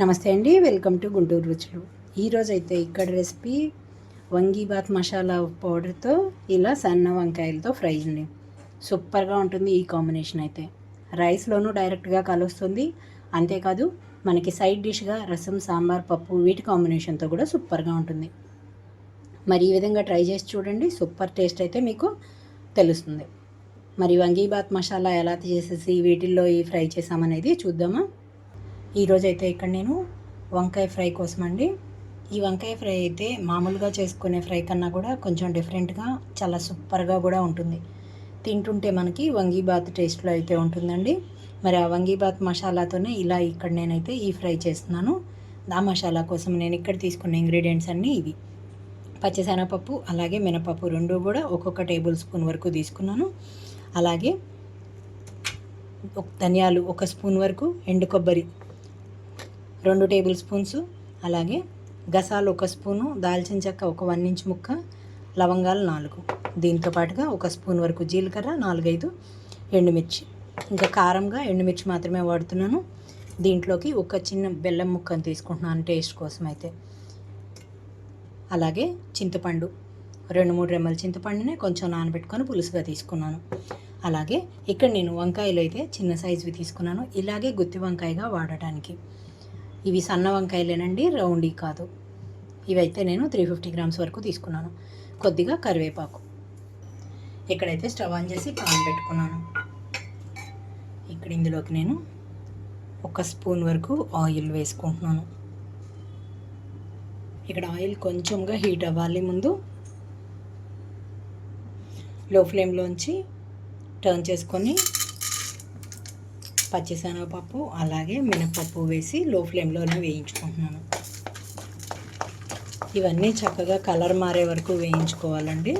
నమస్తే అండి welcome to Guntur రుచులు. ఈరోజు అయితే ఇక్కడ రెసిపీ వంగీబాత్ మసాలా పౌడర్తో ఇలా సన్న వంకాయలతో ఫ్రై అండి. సూపర్గా ఉంటుంది ఈ కాంబినేషన్ అయితే. రైస్లోనూ డైరెక్ట్గా కలుస్తుంది. అంతేకాదు మనకి సైడ్ డిష్గా రసం సాంబార్ పప్పు వీటి కాంబినేషన్తో కూడా సూపర్గా ఉంటుంది. మరి ఈ విధంగా ట్రై చేసి చూడండి సూపర్ టేస్ట్ అయితే మీకు తెలుస్తుంది. మరి వంగీబాత్ మసాలా ఎలా చేసేసి వీటిల్లో ఈ ఫ్రై చేసామనేది చూద్దామా? ఈరోజు అయితే ఇక్కడ నేను వంకాయ ఫ్రై కోసం అండి ఈ వంకాయ ఫ్రై అయితే మామూలుగా చేసుకునే ఫ్రై కన్నా కూడా కొంచెం డిఫరెంట్గా చాలా సూపర్గా కూడా ఉంటుంది. తింటుంటే మనకి వంగీబాత్ టేస్ట్లో అయితే ఉంటుందండి. మరి ఆ వంగీబాత్ మసాలాతోనే ఇలా ఇక్కడ నేనైతే ఈ ఫ్రై చేస్తున్నాను. ఆ మసాలా కోసం నేను ఇక్కడ తీసుకున్న ఇంగ్రీడియంట్స్ అన్నీ ఇవి. పచ్చిశనగపప్పు అలాగే మినపప్పు రెండు కూడా ఒక్కొక్క టేబుల్ స్పూన్ వరకు తీసుకున్నాను. అలాగే ఒక ధనియాలు ఒక స్పూన్ వరకు ఎండు కొబ్బరి రెండు టేబుల్ స్పూన్స్ అలాగే గసాలు ఒక స్పూను దాల్చిన చెక్క ఒక వన్ ఇంచ్ ముక్క లవంగాలు నాలుగు. దీంతో పాటుగా ఒక స్పూన్ వరకు జీలకర్ర నాలుగైదు ఎండుమిర్చి. ఇంకా కారంగా ఎండుమిర్చి మాత్రమే వాడుతున్నాను. దీంట్లోకి ఒక చిన్న బెల్లం ముక్కను తీసుకుంటున్నాను టేస్ట్ కోసం అయితే అలాగే చింతపండు. రెండు మూడు రెమ్మల చింతపండునే కొంచెం నానబెట్టుకొని పులుసుగా తీసుకున్నాను. అలాగే ఇక్కడ నేను వంకాయలు అయితే చిన్న సైజువి తీసుకున్నాను. ఇలాగే గుత్తి వంకాయగా వాడటానికి. ఇవి సన్న వంకాయలేనండి రౌండీ కాదు. ఇవైతే నేను త్రీ ఫిఫ్టీ గ్రామ్స్ వరకు తీసుకున్నాను. కొద్దిగా కరివేపాకు. ఇక్కడైతే స్టవ్ ఆన్ చేసి పాన్ పెట్టుకున్నాను. ఇక్కడ ఇందులోకి నేను ఒక స్పూన్ వరకు ఆయిల్ వేసుకుంటున్నాను. ఇక్కడ ఆయిల్ కొంచెంగా హీట్ అవ్వాలి ముందు. లో ఫ్లేమ్లోంచి టర్న్ చేసుకొని పచ్చిశనగపప్పు అలాగే మినపప్పు వేసి లో ఫ్లేమ్లోనే వేయించుకుంటున్నాను. ఇవన్నీ చక్కగా కలర్ మారే వరకు వేయించుకోవాలండి.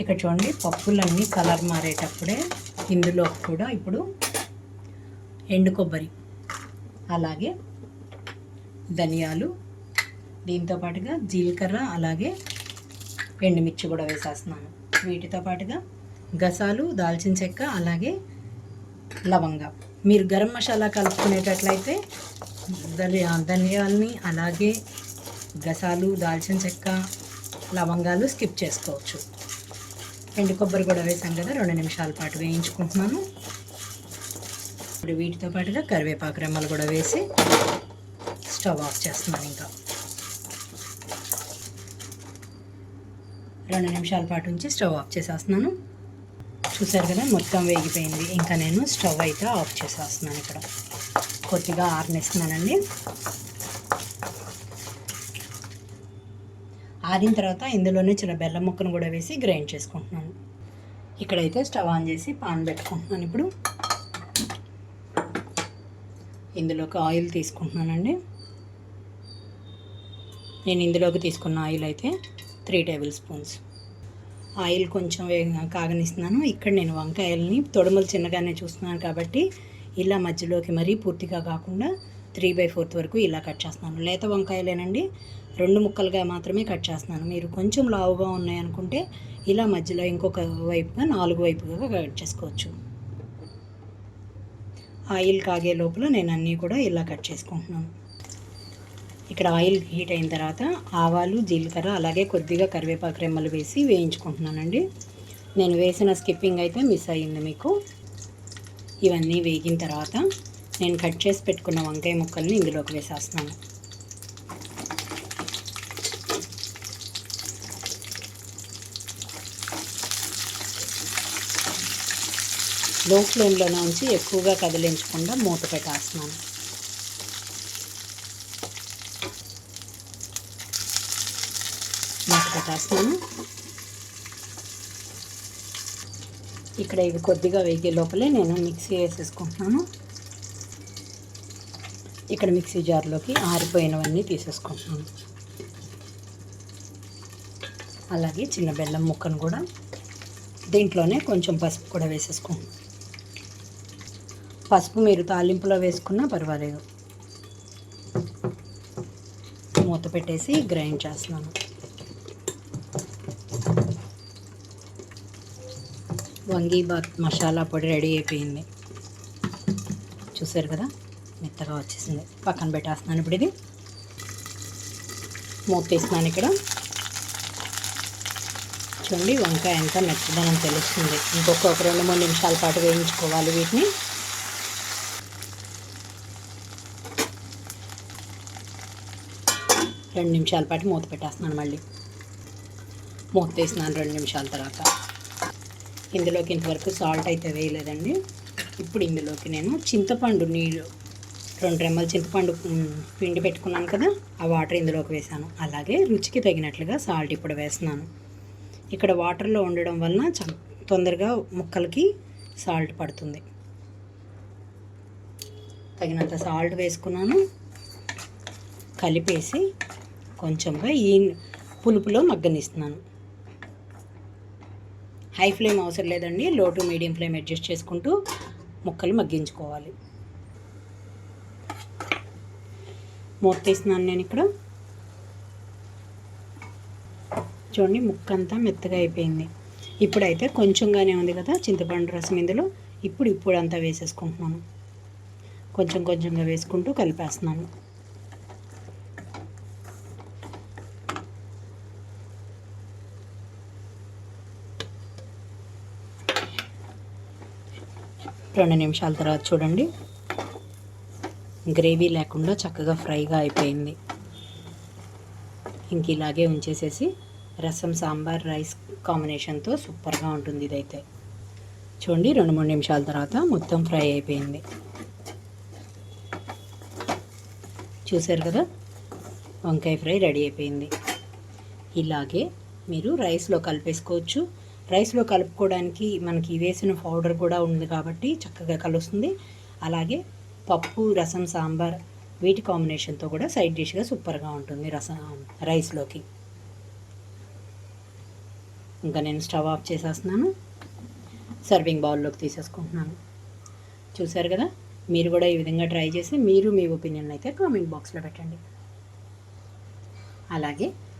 ఇక్కడ చూడండి పప్పులన్నీ కలర్ మారేటప్పుడే ఇందులో కూడా ఇప్పుడు ఎండు కొబ్బరి అలాగే ధనియాలు దీంతో పాటుగా జీలకర్ర అలాగే ఎండుమిర్చి కూడా వేసేస్తున్నాను. వీటితో పాటుగా గసాలు దాల్చిన చెక్క అలాగే లవంగ. మీరు గరం మసాలా కలుపుకునేటట్లయితే ధనియా ధనియాల్ని అలాగే గసాలు దాల్చిన చెక్క లవంగాలు స్కిప్ చేసుకోవచ్చు. ఎండు కొబ్బరి కూడా వేసాం కదా రెండు నిమిషాల పాటు వేయించుకుంటున్నాను. ఇప్పుడు వీటితో పాటుగా కరివేపాకు రెమ్మలు కూడా వేసి స్టవ్ ఆఫ్ చేస్తున్నాను ఇంకా. రెండు నిమిషాల పాటు ఉంచి స్టవ్ ఆఫ్ చేసేస్తున్నాను. చూసారు కదా మొత్తం వేగిపోయింది. ఇంకా నేను స్టవ్ అయితే ఆఫ్ చేసేస్తున్నాను ఇక్కడ. కొద్దిగా ఆరనిస్తున్నానండి ఆరిన తర్వాత ఇందులోనే చిన్న బెల్లం ముక్కను కూడా వేసి గ్రైండ్ చేసుకుంటున్నాను. ఇక్కడైతే స్టవ్ ఆన్ చేసి పాన్ పెట్టుకుంటున్నాను ఇప్పుడు. ఇందులోకి ఆయిల్ తీసుకుంటున్నానండి. నేను ఇందులోకి తీసుకున్న ఆయిల్ అయితే త్రీ టేబుల్ స్పూన్స్. ఆయిల్ కొంచెం కాగనిస్తున్నాను. ఇక్కడ నేను వంకాయలని తొడమలు చిన్నగానే చూస్తున్నాను కాబట్టి ఇలా మధ్యలోకి మరీ పూర్తిగా కాకుండా త్రీ బై ఫోర్త్ వరకు ఇలా కట్ చేస్తున్నాను. లేత వంకాయలేనండి. రెండు ముక్కలుగా మాత్రమే కట్ చేస్తున్నాను. మీరు కొంచెం లావుగా ఉన్నాయనుకుంటే ఇలా మధ్యలో ఇంకొక వైపుగా నాలుగు వైపుగా కట్ చేసుకోవచ్చు. ఆయిల్ కాగే లోపల నేను అన్నీ కూడా ఇలా కట్ చేసుకుంటున్నాను. ఇక్కడ ఆయిల్ హీట్ అయిన తర్వాత ఆవాలు జీలకర్ర అలాగే కొద్దిగా కరివేపాకు రెమ్మలు వేసి వేయించుకుంటున్నానండి. నేను వేసిన స్కిప్పింగ్ అయితే మిస్ అయ్యింది మీకు. ఇవన్నీ వేగిన తర్వాత నేను కట్ చేసి పెట్టుకున్న వంకాయ ముక్కల్ని ఇందులోకి వేసేస్తున్నాను. లో ఫ్లేమ్లోనే ఉంచి ఎక్కువగా కదిలించకుండా మూత పెట్టేస్తున్నాను. మూత ఇక్కడ ఇవి కొద్దిగా వేగే లోపలే నేను మిక్సీ వేసేసుకుంటున్నాను. ఇక్కడ మిక్సీ జార్లోకి ఆరిపోయినవన్నీ తీసేసుకుంటున్నాను. అలాగే చిన్న బెల్లం ముక్కను కూడా దీంట్లోనే కొంచెం పసుపు కూడా వేసేసుకుంటున్నాను. పసుపు మీరు తాలింపులో వేసుకున్నా పర్వాలేదు. మూత పెట్టేసి గ్రైండ్ చేస్తున్నాను. వంగీబాత్ మసాలా పొడి రెడీ అయిపోయింది. చూసారు కదా? మెత్తగా వచ్చేసింది. పక్కన పెట్టేస్తున్నాను ఇప్పుడు ఇది. మూతేస్తున్నాను ఇక్కడ. చూడండి వంకాయ ఎంత మెత్తదనం తెలుస్తుంది. ఇంకొక ఒక రెండు మూడు నిమిషాల పాటు వేయించుకోవాలి వీటిని. రెండు నిమిషాల పాటు మూత పెట్టేస్తున్నాను మళ్ళీ. మూత తీసినాను రెండు నిమిషాల తర్వాత. ఇందులోకి ఇంతవరకు సాల్ట్ అయితే వేయలేదండి. ఇప్పుడు ఇందులోకి నేను చింతపండు నీళ్ళు రెండు రెమ్మల చింతపండు పిండి పెట్టుకున్నాను కదా ఆ వాటర్ ఇందులోకి వేసాను అలాగే రుచికి తగినట్లుగా సాల్ట్ ఇప్పుడు వేస్తున్నాను. ఇక్కడ వాటర్లో ఉండడం వలన తొందరగా ముక్కలకి సాల్ట్ పడుతుంది. తగినంత సాల్ట్ వేసుకున్నాను. కలిపేసి కొంచెంగా ఈ పులుపులో మగ్గనిస్తున్నాను. హై ఫ్లేమ్ అవసరం లేదండి. లో టు మీడియం ఫ్లేమ్ అడ్జస్ట్ చేసుకుంటూ ముక్కలు మగ్గించుకోవాలి. మూత తీస్తున్నాను నేను ఇక్కడ. చూడండి ముక్క అంతా మెత్తగా అయిపోయింది. ఇప్పుడైతే కొంచెంగానే ఉంది కదా చింతపండు రసం ఇందులో. ఇప్పుడు ఇప్పుడు అంతా వేసేసుకుంటున్నాను. కొంచెం కొంచెంగా వేసుకుంటూ కలిపేస్తున్నాను. రెండు నిమిషాల తర్వాత చూడండి. గ్రేవీ లేకుండా చక్కగా ఫ్రైగా అయిపోయింది. ఇంక ఇలాగే ఉంచేసేసి రసం సాంబార్ రైస్ కాంబినేషన్తో సూపర్గా ఉంటుంది ఇదైతే. చూడండి రెండు మూడు నిమిషాల తర్వాత మొత్తం ఫ్రై అయిపోయింది. చూసారు కదా? వంకాయ ఫ్రై రెడీ అయిపోయింది. ఇలాగే మీరు రైస్లో కలిపేసుకోవచ్చు. రైస్లో కలుపుకోవడానికి మనకి వేసిన పౌడర్ కూడా ఉంది కాబట్టి చక్కగా కలుస్తుంది. అలాగే పప్పు రసం సాంబార్ వీటి కాంబినేషన్తో కూడా సైడ్ డిష్గా సూపర్గా ఉంటుంది రసం రైస్లోకి ఇంకా నేను స్టవ్ ఆఫ్ చేసేస్తున్నాను. సర్వింగ్ బౌల్లోకి తీసేసుకుంటున్నాను. చూశారు కదా? మీరు కూడా ఈ విధంగా ట్రై చేసి మీరు మీ ఒపీనియన్ అయితే కామెంట్ బాక్స్లో పెట్టండి. అలాగే